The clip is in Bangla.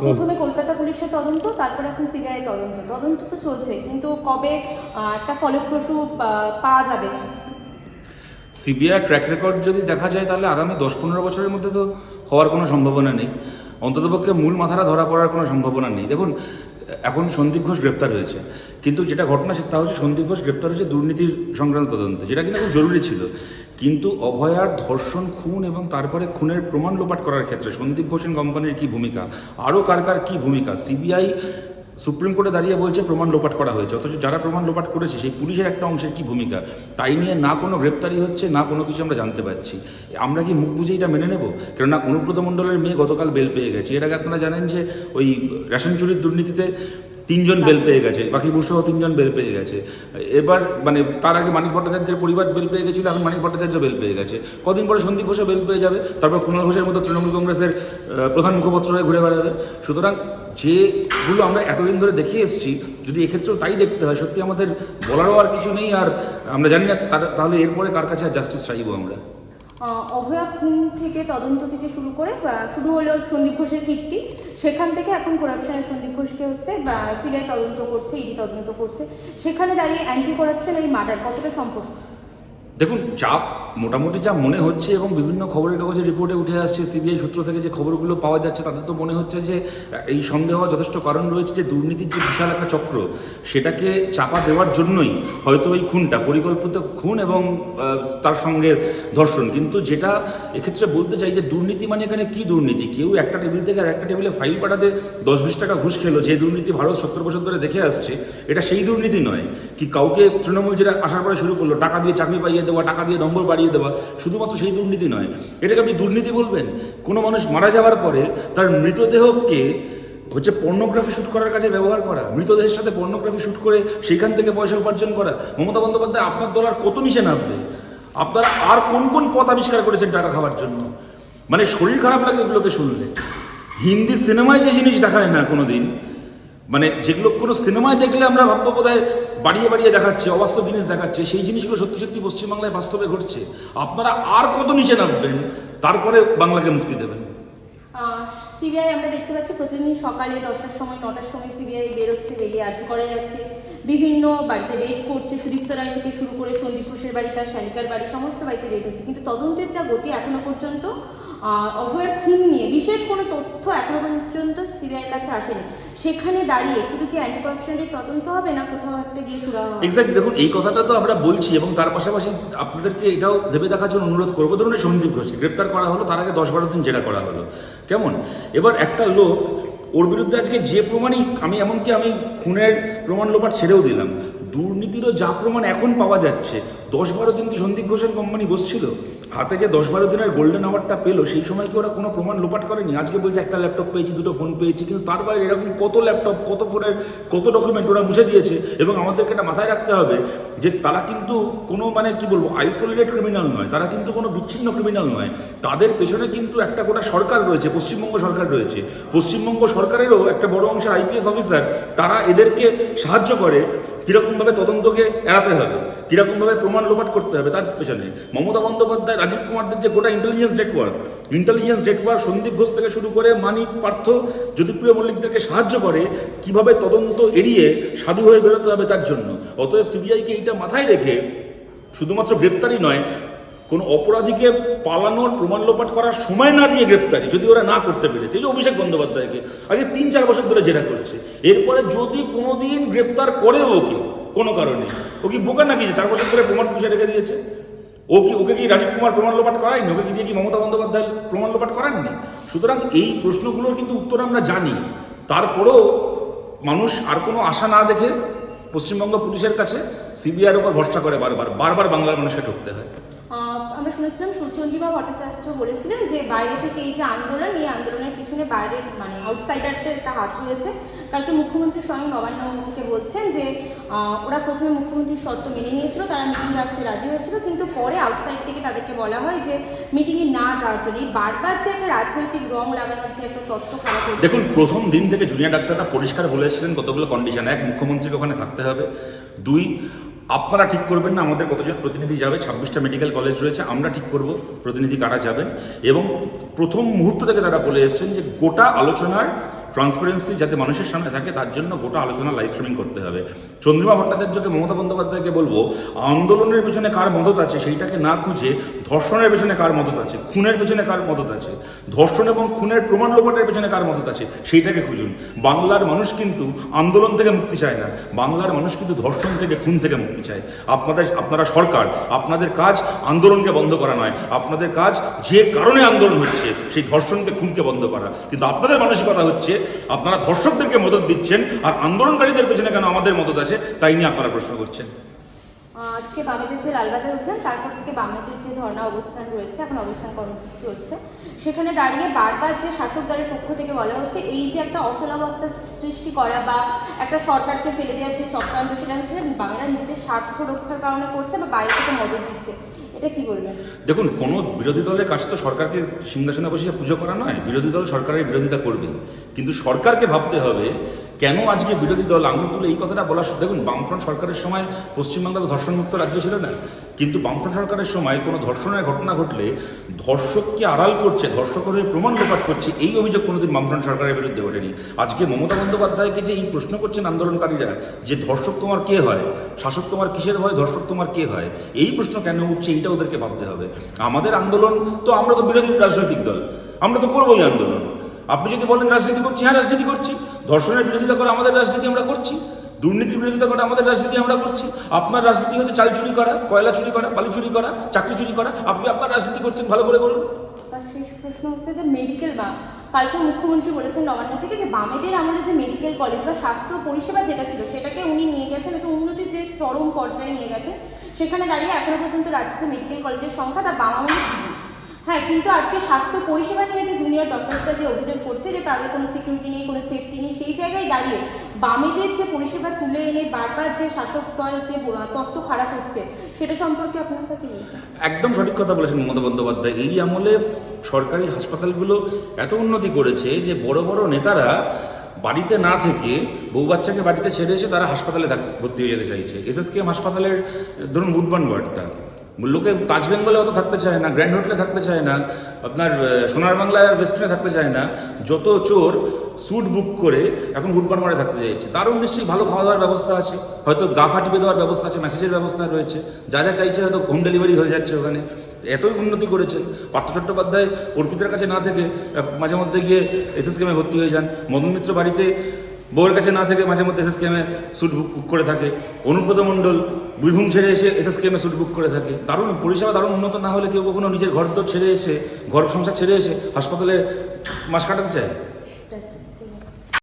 প্রথমে কলকাতা পুলিশের তদন্ত, তারপরে এখন সিবিআই তদন্ত। তদন্ত তো চলছে, কিন্তু কবে একটা ফলপ্রসূ পাওয়া যাবে? সিবিআই ট্র্যাক রেকর্ড যদি দেখা যায় তাহলে আগামী দশ পনেরো বছরের মধ্যে তো হওয়ার কোনো সম্ভাবনা নেই। অন্ততপক্ষে মূল মাথাটা ধরা পড়ার কোনো সম্ভাবনা নেই। দেখুন, এখন সন্দীপ ঘোষ গ্রেপ্তার হয়েছে, কিন্তু যেটা ঘটনা সে- তা হচ্ছে সন্দীপ ঘোষ গ্রেপ্তার হয়েছে দুর্নীতির সংক্রান্ত তদন্তে, যেটা কিনা খুব জরুরি ছিল। কিন্তু অভয়ার ধর্ষণ খুন এবং তারপরে খুনের প্রমাণ লোপাট করার ক্ষেত্রে সন্দীপ ঘোষের কোম্পানির কী ভূমিকা? আরও কার কার কী ভূমিকা? সিবিআই সুপ্রিম কোর্টে দাঁড়িয়ে বলছে প্রমাণ লোপাট করা হয়েছে, অথচ যারা প্রমাণ লোপাট করেছে সেই পুলিশের একটা অংশের কী ভূমিকা? তাই নিয়ে না কোনো গ্রেপ্তারি হচ্ছে, না কোনো কিছু আমরা জানতে পারছি। আমরা কি মুখ বুঝে এটা মেনে নেব? কেননা অনুব্রত মণ্ডলের মেয়ে গতকাল বেল পেয়ে গেছে। এর আগে আপনারা জানেন যে ওই রেশন চুরির দুর্নীতিতে তিনজন বেল পেয়ে গেছে বাকি বুসহ তিনজন বেল পেয়ে গেছে। এবার মানে তার আগে মানিক ভট্টাচার্যের পরিবার বেল পেয়ে গেছিল এখন মানিক ভট্টাচার্য বেল পেয়ে গেছে। কদিন পরে সন্দীপ ঘোষও বেল পেয়ে যাবে তারপর কুণাল ঘোষের মতো তৃণমূল কংগ্রেসের প্রধান মুখপত্র হয়ে ঘুরে বেড়াবে। সুতরাং যেগুলো আমরা এতদিন ধরে দেখে এসেছি যদি এক্ষেত্রেও তাই দেখতে হয় সত্যি আমাদের বলারও আর কিছু নেই আর আমরা জানি না তাহলে এরপরে কার কাছে আর জাস্টিস চাইব আমরা? অভয়া খুন থেকে, তদন্ত থেকে শুরু করে শুরু হলো সন্দীপ ঘোষের কীর্তি। সেখান থেকে এখন করাপশনের সন্দীপ ঘোষকে হচ্ছে, বা সিবিআই তদন্ত করছে, ইডি তদন্ত করছে। সেখানে দাঁড়িয়ে অ্যান্টি করাপশন এই মার্ডার কতটা সম্পর্ক? দেখুন যা মোটামুটি যা মনে হচ্ছে এবং বিভিন্ন খবরের কাগজে রিপোর্টে উঠে আসছে, সিবিআই সূত্র থেকে যে খবরগুলো পাওয়া যাচ্ছে, তাতে তো মনে হচ্ছে যে, এই সন্দেহ যথেষ্ট কারণ রয়েছে যে দুর্নীতির যে বিশাল একটা চক্র, সেটাকে চাপা দেওয়ার জন্যই হয়তো এই খুনটা, পরিকল্পিত খুন এবং তার সঙ্গে ধর্ষণ। কিন্তু যেটা এক্ষেত্রে বলতে চাই যে দুর্নীতি মানে এখানে কি দুর্নীতি? কেউ একটা টেবিল থেকে আর একটা টেবিলে ফাইল পাঠাতে দশ বিশ টাকা ঘুষ খেলো, যে দুর্নীতি ভারত সত্তর বছর ধরে দেখে আসছে, এটা সেই দুর্নীতি নয়। কি কাউকে তৃণমূল যেটা আসার পরে শুরু করল, টাকা দিয়ে চাকরি পাইয়ে দেওয়া, টাকা দিয়ে নম্বর বাড়িয়ে দেওয়া শুধুমাত্র সেই দুর্নীতি নয়। এটাকে আপনি দুর্নীতি বলবেন? কোনো মানুষ মারা যাওয়ার পরে তার মৃতদেহকে হচ্ছে পর্নোগ্রাফি শ্যুট করার কাজে ব্যবহার করা, মৃতদেহের সাথে পর্নোগ্রাফি শ্যুট করে সেখান থেকে পয়সা উপার্জন করা, মমতা বন্দ্যোপাধ্যায় আপনার দল আর কত নিচে নামবে? আপনারা আর কোন কোন পথ আবিষ্কার করেছেন টাকা খাওয়ার জন্য? মানে শরীর খারাপ লাগে এগুলোকে শুনলে। হিন্দি সিনেমায় যে জিনিস দেখায় না কোনো দিন মানে যেগুলো কোনো সিনেমায় দেখলে আমরা ভাববো বোধহয় বাড়িয়ে বাড়িয়ে দেখাচ্ছে, অবাস্তব জিনিস দেখাচ্ছে, সেই জিনিসগুলো সত্যি সত্যি পশ্চিমবাংলায় বাস্তবে ঘটছে। আপনারা আর কত নিচে নামবেন, তারপরে বাংলাকে মুক্তি দেবেন। সিবিআই আমরা দেখতে পাচ্ছি প্রতিদিন সকালে দশটার সময়, নটার সময় সিবিআই বেরোচ্ছে, বেরিয়ে আর্জি করে যাচ্ছে। বিভিন্ন বাড়িতে রেড করছে, সুদীপ্ত রায় থেকে শুরু করে সন্দীপ ঘোষের বাড়ি, তার শালিকার বাড়ি, সমস্ত বাড়িতে রেড হচ্ছে। কিন্তু তদন্তের যা গতি এখনও পর্যন্ত অভয়ের খুন নিয়ে, বিশেষ কোনো তথ্য এখনও পর্যন্ত কাছে আসেনি। সেখানে দাঁড়িয়ে শুধু কি অ্যান্টি করাপশনের তদন্ত হবে না কোথাও একটা গিয়ে শুরু হবে? এক্স্যাক্টলি দেখুন, এই কথাটা তো আমরা বলছি এবং তার পাশাপাশি আপনাদেরকে এটাও ভেবে দেখার জন্য অনুরোধ করব। ধরুন সন্দীপ ঘোষ গ্রেপ্তার করা হলো, তার আগে দশ বারো দিন জেরা করা হলো। কেমন? এবার একটা লোক, ওর বিরুদ্ধে আজকে যে প্রমাণই, আমি এমনকি আমি খুনের প্রমাণ লোপাট ছেড়েও দিলাম। দুর্নীতিরও যা প্রমাণ এখন পাওয়া যাচ্ছে, দশ বারো দিন কি সন্দীপ ঘোষের কোম্পানি বসছিল? হাতে যে দশ বারো দিনের গোল্ডেন আওয়ারটা পেল, সেই সময় কি ওরা কোনো প্রমাণ লোপাট করেনি? আজকে বলছে একটা ল্যাপটপ পেয়েছি, দুটো ফোন পেয়েছি, কিন্তু তার বাইরে এরকম কত ল্যাপটপ কত ফোনের কত ডকুমেন্ট ওরা মুছে দিয়েছে এবং আমাদেরকে এটা মাথায় রাখতে হবে যে তারা কিন্তু কোনো মানে কি বলব আইসোলেটেড ক্রিমিনাল নয়, তারা কিন্তু কোনো বিচ্ছিন্ন ক্রিমিনাল নয়। তাদের পেছনে কিন্তু একটা গোটা সরকার রয়েছে, পশ্চিমবঙ্গ সরকার রয়েছে। পশ্চিমবঙ্গ সরকারেরও একটা বড় অংশের আইপিএস অফিসার তারা এদেরকে সাহায্য করে, কীরকমভাবে তদন্তকে এড়াতে হবে। কীরকমভাবে প্রমাণ লোপাট করতে হবে তার পেছনে? মমতা বন্দ্যোপাধ্যায়, রাজীব কুমারদের যে গোটা intelligence network intelligence network Sandip Ghosh থেকে শুরু করে মানিক পার্থ, জ্যোতিপ্রিয় মল্লিকদেরকে সাহায্য করে কীভাবে তদন্ত এড়িয়ে সাধু হয়ে বেরোতে হবে তার জন্য। অতএব সিবিআইকে এইটা মাথায় রেখে শুধুমাত্র গ্রেপ্তারি নয়, কোনো অপরাধীকে পালানোর প্রমাণ লোপাট করার সময় না দিয়ে গ্রেপ্তারি, যদি ওরা না করতে পেরেছে। এই যে অভিষেক বন্দ্যোপাধ্যায়কে আজকে তিন চার বছর ধরে জেরা করেছে। এরপরে যদি কোনো দিন গ্রেপ্তার করেও কেউ কোনো কারণে ও কি বোকা নাকি চার বছর ধরে প্রমাণ পুষে রেখে দিয়েছে। ও কি, ওকে কি রাজীব কুমার প্রমাণ লোপাট করায়নি? ওকে কি দিয়ে কি মমতা বন্দ্যোপাধ্যায় প্রমাণ লোপাট করাননি? সুতরাং এই প্রশ্নগুলোর কিন্তু উত্তর আমরা জানি। তারপরেও মানুষ আর কোনো আশা না দেখে পশ্চিমবঙ্গ পুলিশের কাছে সিবিআইয়ের উপর ভরসা করে বারবার। বারবার বাংলার মানুষকে ঢুকতে হয়। আমরা শুনেছিলাম সূর্যঞ্জিমা ভট্টাচার্য বলেছিলেন যে বাইরে থেকে এই যে আন্দোলন, এই আন্দোলনের পিছনে বাইরের মানে আউটসাইডারদের একটা হাত রয়েছে। কালকে মুখ্যমন্ত্রী স্বয়ং নবান্ন থেকে বলছেন যে ওরা প্রথমে মুখ্যমন্ত্রীর শর্ত মেনে নিয়েছিল, তারা মিটিং আসতে রাজি হয়েছিল, কিন্তু পরে আউটসাইড থেকে তাদেরকে বলা হয় যে মিটিংয়ে না যাওয়ার জন্য। এই বারবার যে একটা রাজনৈতিক রং লাগানোর যে একটা তত্ত্ব খারাপ দেখুন, প্রথম দিন থেকে জুনিয়র ডাক্তাররা পরিষ্কার বলেছিলেন কতগুলো কন্ডিশন এক, মুখ্যমন্ত্রীকে ওখানে থাকতে হবে। দুই আপনারা ঠিক করবেন না, আমাদের কতজন প্রতিনিধি যাবে? ছাব্বিশটা মেডিকেল কলেজ রয়েছে, আমরা ঠিক করব, প্রতিনিধি কারা যাবেন? এবং প্রথম মুহূর্ত থেকে তারা বলে এসছেন যে গোটা আলোচনার ট্রান্সপারেন্সি যাতে মানুষের সামনে থাকে, তার জন্য গোটা আলোচনা লাইভ স্ট্রিমিং করতে হবে। চন্দ্রিমা ভট্টাচার্যকে, মমতা বন্দ্যোপাধ্যায়কে বলব, আন্দোলনের পিছনে কার মদত আছে, সেইটাকে না খুঁজে ধর্ষণের পেছনে কার মদত আছে? খুনের পেছনে কার মদত আছে? ধর্ষণ এবং খুনের প্রমাণ লোপাটের পেছনে কার মদত আছে? সেইটাকে খুঁজুন। বাংলার মানুষ কিন্তু আন্দোলন থেকে মুক্তি চায় না। বাংলার মানুষ কিন্তু ধর্ষণ থেকে, খুন থেকে মুক্তি চায়। আপনাদের, আপনারা সরকার, আপনাদের কাজ আন্দোলনকে বন্ধ করা নয়। আপনাদের কাজ যে কারণে আন্দোলন হচ্ছে, সেই ধর্ষণকে, খুনকে বন্ধ করা। কিন্তু আপনাদের মানসিকতা হচ্ছে, আপনারা ধর্ষকদেরকে মদত দিচ্ছেন আর আন্দোলনকারীদের পেছনে কেন আমাদের মদত আছে? তাই নিয়ে আপনারা প্রশ্ন করছেন। আজকে বামেদের যে লালবাজার উঠলেন তারপর থেকে বামেদের যে ধর্ণা অবস্থান রয়েছে, এখন অবস্থান কর্মসূচি হচ্ছে। সেখানে দাঁড়িয়ে বারবার যে শাসক দলের পক্ষ থেকে বলা হচ্ছে, এই যে একটা অচলাবস্থা সৃষ্টি করা বা একটা সরকারকে ফেলে দেওয়ার যে চক্রান্ত, সেটা হচ্ছে বামেরা নিজেদের স্বার্থ রক্ষার কারণে করছে বা বাইরে থেকে মদত দিচ্ছে। এটা দেখুন, কোনো বিরোধী দলের কাছে তো সরকারকে সিংহাসনে বসে পুজো করা নয়। বিরোধী দল সরকারের বিরোধিতা করবে কিন্তু সরকারকে ভাবতে হবে কেন আজকে বিরোধী দল আঙুল তুলে এই কথাটা বলা দেখুন, বামফ্রন্ট সরকারের সময় পশ্চিমবাংলা তো ধর্ষণমুক্ত রাজ্য ছিল না। কিন্তু বামফ্রন্ট সরকারের সময় কোনো ধর্ষণের ঘটনা ঘটলে ধর্ষককে আড়াল করছে, ধর্ষকের প্রমাণ লোপাট করছে, এই অভিযোগ কোনোদিন বামফ্রন্ট সরকারের বিরুদ্ধে ওঠেনি। আজকে মমতা বন্দ্যোপাধ্যায়কে যে এই প্রশ্ন করছেন আন্দোলনকারীরা, যে ধর্ষক তোমার কে হয়, শাসক তোমার কিসের হয় ধর্ষক তোমার কে হয়, এই প্রশ্ন কেন উঠছে এইটা ওদেরকে ভাবতে হবে। আমাদের আন্দোলন তো আমরা তো বিরোধী রাজনৈতিক দল, আমরা তো করবোই আন্দোলন। আপনি যদি বলেন রাজনীতি করছি হ্যাঁ রাজনীতি করছি। ধর্ষণের বিরোধিতা করে আমাদের রাজনীতি আমরা করছি, দুর্নীতির বিরোধিতা করে আমাদের রাজনীতি আমরা করছি। আপনার রাজনীতি হচ্ছে চাল চুরি করা, কয়লা চুরি করা, বালি চুরি করা, চাকরি চুরি করা। আপনি আপনার রাজনীতি করছেন, ভালো করে করুন শেষ প্রশ্ন হচ্ছে যে মেডিকেল বা, কালকে মুখ্যমন্ত্রী বলেছেন নবান্ন থেকে যে বামেদের আমলে যে মেডিকেল কলেজ বা স্বাস্থ্য পরিষেবা যেটা ছিল, সেটাকে উনি নিয়ে গেছেন একটা উন্নতির যে চরম পর্যায়ে নিয়ে গেছেন, সেখানে দাঁড়িয়ে এখনও পর্যন্ত রাজ্যে মেডিকেল কলেজের সংখ্যা তার বাম দ্বিগুণ। হ্যাঁ কিন্তু আজকে স্বাস্থ্য পরিষেবা নিয়ে যে জুনিয়র ডক্টরসরা যে অভিযোগ করছে যে তাদের কোনো সিকিউরিটি নেই, কোনো সেফটি নেই, সেই জায়গায় দাঁড়িয়ে বামেদের যে পরিষেবা তুলে এনে বারবার যে শাসক দল যে তত্ত্ব খারাপ হচ্ছে, সেটা সম্পর্কে আপনার কি একদম সঠিক কথা বলেছেন মমতা বন্দ্যোপাধ্যায়। এই আমলে সরকারি হাসপাতালগুলো এত উন্নতি করেছে যে বড় বড় নেতারা বাড়িতে না থেকে বউ বাচ্চাকে বাড়িতে ছেড়ে এসে তারা হাসপাতালে ভর্তি হয়ে যেতে চাইছে। এসএসকেএম হাসপাতালের, ধরুন উডবান ওয়ার্ডটা লোকে তাজ বেঙ্গলে অত থাকতে চায় না গ্র্যান্ড হোটেলে থাকতে চায় না, আপনার সোনার আর ওয়েস্টার্নে থাকতে চায় না, যত চোর স্যুট বুক করে এখন উডবান ওয়ার্ডে থাকতে চাইছে। তারও নিশ্চয়ই ভালো খাওয়া দাওয়ার ব্যবস্থা আছে, হয়তো গা ফাটিয়ে দেওয়ার ব্যবস্থা আছে মেসেজের ব্যবস্থা রয়েছে, যা যা চাইছে হয়তো হোম ডেলিভারি হয়ে যাচ্ছে ওখানে। এতই উন্নতি করেছেন। পার্থ চট্টোপাধ্যায় অর্পিতার কাছে না থেকে মাঝে মধ্যে গিয়ে এসএসকেমে ভর্তি হয়ে যান। মদন মিত্র বাড়িতে বউয়ের কাছে না থেকে মাঝে মধ্যে এসএসকেমে স্যুট বুক বুক করে থাকে। অনুব্রত মণ্ডল, বীরভূম ছেড়ে এসে এসএসকেএমে স্যুট বুক করে থাকে। দারুণ, পরিষেবা দারুণ উন্নত না হলে কেউ কখনো নিজের ঘর দর ছেড়ে এসে, ঘর সংসার ছেড়ে এসে হাসপাতালে মাস কাটাতে চায়।